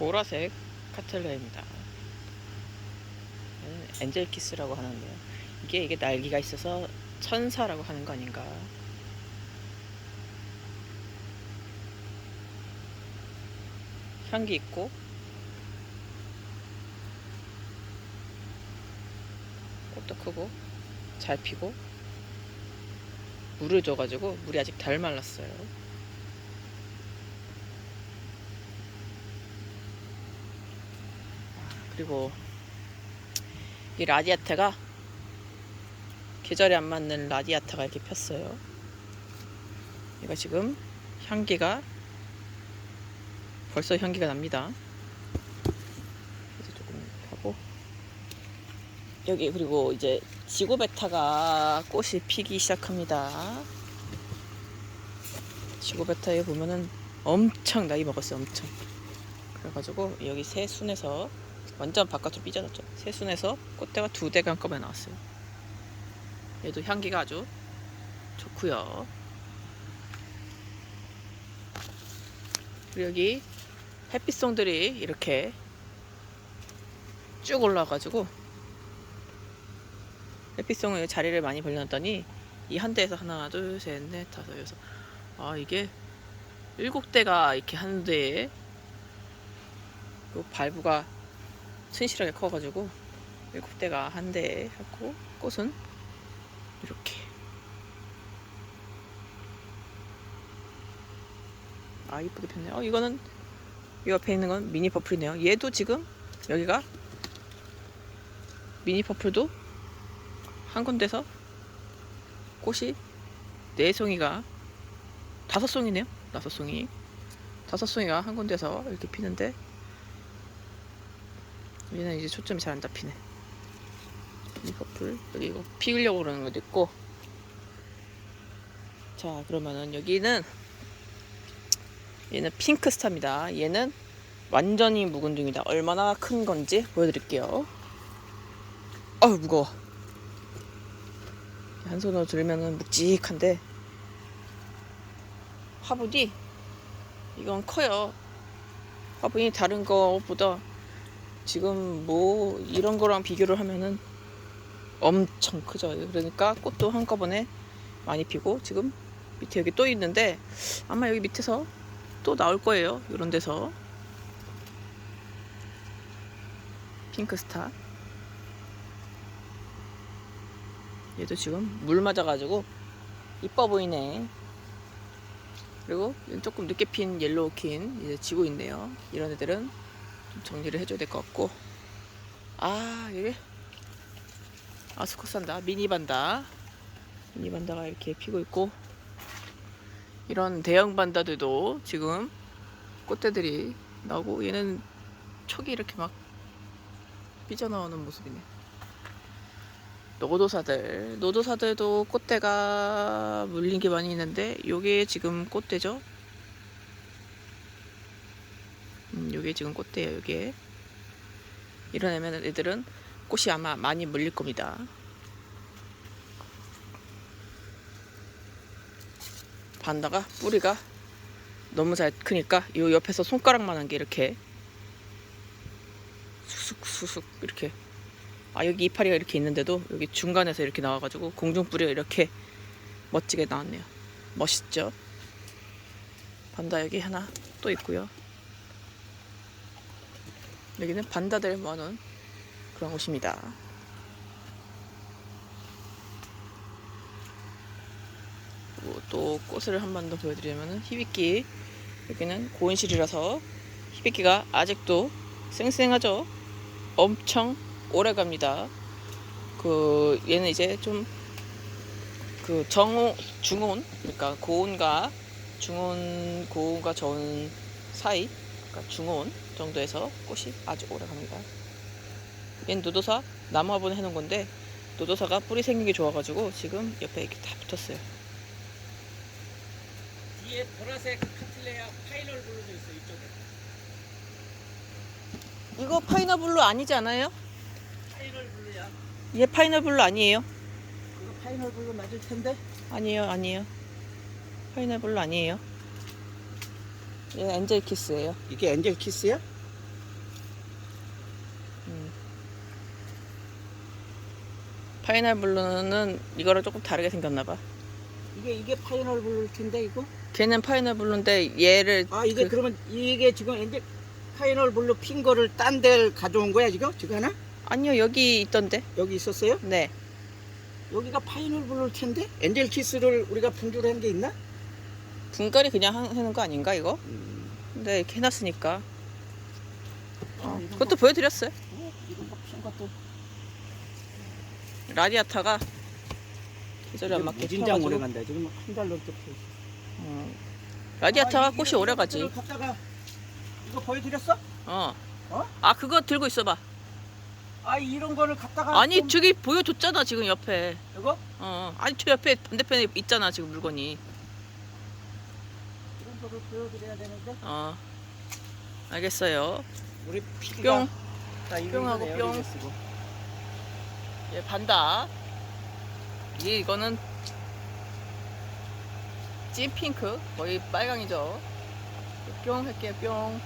보라색 카틀레입니다. 얘는 엔젤 키스라고 하는데요. 이게 이게 날개가 있어서 천사라고 하는 거 아닌가? 향기 있고 꽃도 크고 잘 피고 물을 줘가지고 물이 아직 덜 말랐어요. 그리고 이 라디아테가 계절에 안 맞는 라디아테가 이렇게 폈어요. 이거 지금 향기가 벌써 향기가 납니다. 그래서 조금 하고 여기 그리고 이제 지고베타가 꽃이 피기 시작합니다. 지고베타에 보면은 엄청 나이 먹었어요. 엄청. 그래가지고 여기 새 순에서 완전 바깥으로 삐져났죠. 새 순에서 꽃대가 두 대가 한꺼번에 나왔어요. 얘도 향기가 아주 좋고요. 그리고 여기 햇빛송들이 이렇게 쭉 올라와가지고 햇빛송을 자리를 많이 벌려놨더니 이 한 대에서 하나 둘셋넷 다섯 여섯 아 이게 일곱 대가 이렇게 한 대에 그 발부가 튼실하게 커가지고 일곱 대가 한 대에 하고 꽃은 이렇게. 아 이쁘게 폈네요. 어, 이거는 이 옆에 있는 건 미니 퍼플이네요. 얘도 지금 여기가 미니 퍼플도 한 군데서 꽃이 네 송이가 다섯 송이네요. 다섯 송이. 다섯 송이가 한 군데서 이렇게 피는데 얘는 이제 초점이 잘 안 잡히네. 이 퍼플 여기 이거 피우려고 그러는 것도 있고. 자 그러면은 여기는 얘는 핑크스타입니다. 얘는 완전히 묵은 중입니다. 얼마나 큰 건지 보여드릴게요. 어우 무거워. 한 손으로 들면은 묵직한데. 화분이 이건 커요. 화분이 다른 거보다 지금 뭐 이런 거랑 비교를 하면은 엄청 크죠. 그러니까 꽃도 한꺼번에 많이 피고 지금 밑에 여기 또 있는데 아마 여기 밑에서 또 나올 거예요. 이런 데서 핑크스타 얘도 지금 물 맞아가지고 이뻐 보이네. 그리고 조금 늦게 핀 옐로우 킨 이제 지고 있네요. 이런 애들은 좀 정리를 해줘야 될 것 같고. 아 이게 아스코산다. 미니반다. 미니반다가 이렇게 피고 있고. 이런 대형 반다들도 지금 꽃대들이 나오고 얘는 촉이 이렇게 막 삐져나오는 모습이네. 노도사들. 노도사들도 꽃대가 물린 게 많이 있는데 요게 지금 꽃대죠 음, 요게 지금 꽃대예요 요게 이런 애면 애들은 꽃이 아마 많이 물릴 겁니다. 반다가 뿌리가 너무 잘 크니까 요 옆에서 손가락만한 게 이렇게 수숙 수숙 이렇게 아 여기 이파리가 이렇게 있는데도 여기 중간에서 이렇게 나와가지고 공중 뿌리가 이렇게 멋지게 나왔네요. 멋있죠? 반다 여기 하나 또 있고요. 여기는 반다들 모아놓은 그런 곳입니다. 그리고 또 꽃을 한 번 더 보여드리면 히비키 여기는 고온실이라서 히비키가 아직도 쌩쌩하죠. 엄청 오래 갑니다. 그 얘는 이제 좀 그 정온 중온 그러니까 고온과 중온 고온과 저온 사이 그러니까 중온 정도에서 꽃이 아주 오래 갑니다. 얘는 노도사 나무 화분 해놓은 건데 노도사가 뿌리 생긴 게 좋아가지고 지금 옆에 이렇게 다 붙었어요. 뒤에 보라색 카틀레아 파이널 블루도 있어 이쪽에 이거 파이너블루 아니지 않아요? 파이널 블루야 얘 파이너블루 아니에요? 그거 파이널 블루 맞을 텐데 아니에요, 아니에요. 파이너블루 아니에요. 얘 엔젤 키스예요. 이게 엔젤 키스야? 음. 파이널 블루는 이거랑 조금 다르게 생겼나 봐. 이게 이게 파이널 블루일 텐데 이거? 걔는 파이널 블루인데 얘를 아 이게 그... 그러면 이게 지금 엔젤 파이널 블루 핀 거를 딴 데를 가져온 거야 지금? 지금 하나? 아니요 여기 있던데. 여기 있었어요? 네. 여기가 파이널 블루일 텐데 엔젤 키스를 우리가 분류를 한 게 있나? 분갈이 그냥 하- 하는 거 아닌가 이거? 음. 근데 이렇게 해놨으니까. 어, 이런 그것도 보여드렸어요. 어, 이런 거핀 것도 라디아타가 계절이 안 맞게 무진장 오래 펴가지고. 간다 지금 한 달 넘게 펴 있어 어. 라디아타가 아, 꽃이 오래 가지. 이거 갖다가 이거 보여드렸어? 어. 어? 아 그거 들고 있어봐. 아 이런 거를 갖다가 아니 좀- 저기 보여줬잖아 지금 옆에. 이거? 어. 아니 저 옆에 반대편에 있잖아 지금 물건이. 거를 보여드려야 되는데 어. 알겠어요. 우리 PD가 뿅. 뿅하고 뿅. 얘 반다. 이 이거는 찐 핑크 거의 빨강이죠. 뿅 할게요 뿅.